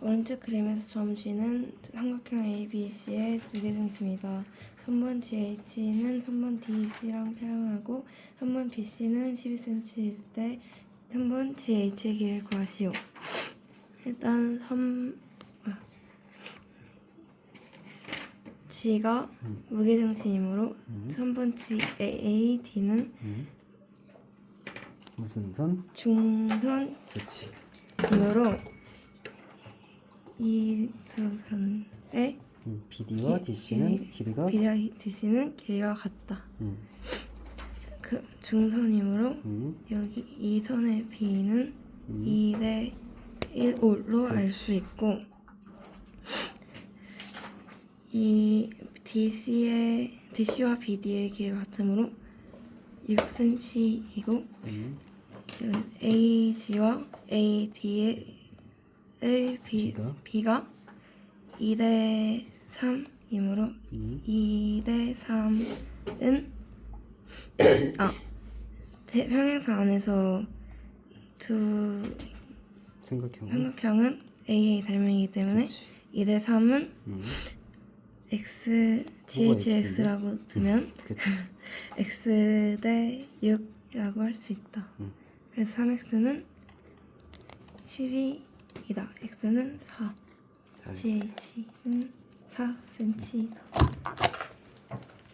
오른쪽 그림에서 점 G는 삼각형 ABC의 무게중심이다. 3번 GH는 3번 DC랑 평행하고 3번 BC는 12cm일 때 3번 GH의 길이를 구하시오. 일단 3 아. G가 무게중심이므로 음. 3번 GAD는 음. 무슨 선? 중선 그렇지. 이므로 이두 편의 음. BD와 기- DC는 길이- 길이가 B와 DC는 길이가 같다. 음. 그 중선이므로 음. 여기 이 선의 B는 음. 2대 1, 5로 알. 수 있고 이 DC의 DC와 BD의 길이가 같으므로 6cm이고 음. AG와 AD의 의 B, B가? B가 2대 3이므로 음. 2대 3은 아 대- 평행선 안에서 두 삼각형은 삼각형은 A의 닮은이기 때문에 2대 3은 음. X, GHX라고 두면 그렇지. X 대 6이라고 할 수 있다. 음. 그래서 3X는 12 이다. X는 4. 잘했어. GH는 4cm이다.